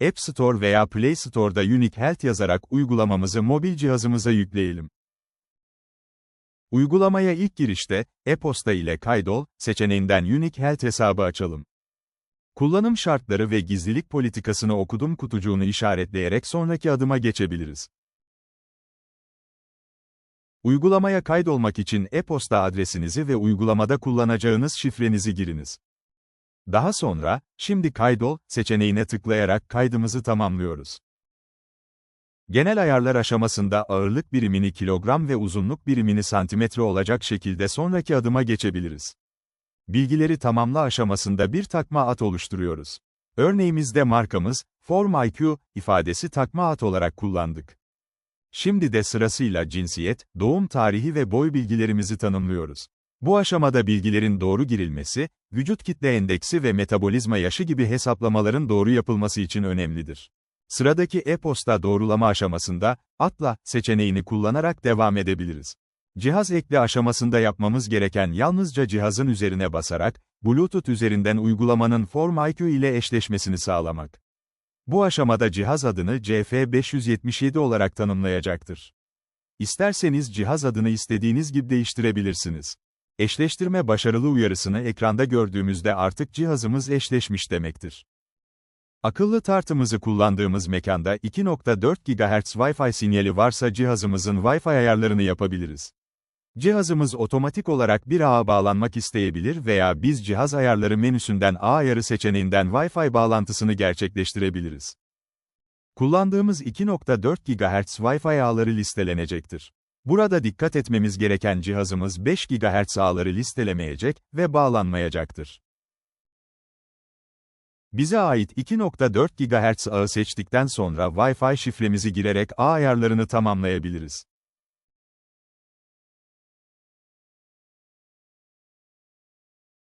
App Store veya Play Store'da Unique Health yazarak uygulamamızı mobil cihazımıza yükleyelim. Uygulamaya ilk girişte, e-posta ile kaydol seçeneğinden Unique Health hesabı açalım. Kullanım şartları ve gizlilik politikasını okudum kutucuğunu işaretleyerek sonraki adıma geçebiliriz. Uygulamaya kaydolmak için e-posta adresinizi ve uygulamada kullanacağınız şifrenizi giriniz. Daha sonra, şimdi kaydol seçeneğine tıklayarak kaydımızı tamamlıyoruz. Genel ayarlar aşamasında ağırlık birimini kilogram ve uzunluk birimini santimetre olacak şekilde sonraki adıma geçebiliriz. Bilgileri tamamla aşamasında bir takma at oluşturuyoruz. Örneğimizde markamız, Form IQ ifadesi takma at olarak kullandık. Şimdi de sırasıyla cinsiyet, doğum tarihi ve boy bilgilerimizi tanımlıyoruz. Bu aşamada bilgilerin doğru girilmesi, vücut kitle endeksi ve metabolizma yaşı gibi hesaplamaların doğru yapılması için önemlidir. Sıradaki e-posta doğrulama aşamasında, atla seçeneğini kullanarak devam edebiliriz. Cihaz ekle aşamasında yapmamız gereken yalnızca cihazın üzerine basarak, Bluetooth üzerinden uygulamanın Form IQ ile eşleşmesini sağlamak. Bu aşamada cihaz adını CF577 olarak tanımlayacaktır. İsterseniz cihaz adını istediğiniz gibi değiştirebilirsiniz. Eşleştirme başarılı uyarısını ekranda gördüğümüzde artık cihazımız eşleşmiş demektir. Akıllı tartımızı kullandığımız mekanda 2.4 GHz Wi-Fi sinyali varsa cihazımızın Wi-Fi ayarlarını yapabiliriz. Cihazımız otomatik olarak bir ağa bağlanmak isteyebilir veya biz cihaz ayarları menüsünden ağ ayarı seçeneğinden Wi-Fi bağlantısını gerçekleştirebiliriz. Kullandığımız 2.4 GHz Wi-Fi ağları listelenecektir. Burada dikkat etmemiz gereken cihazımız 5 GHz ağları listelemeyecek ve bağlanmayacaktır. Bize ait 2.4 GHz ağı seçtikten sonra Wi-Fi şifremizi girerek ağ ayarlarını tamamlayabiliriz.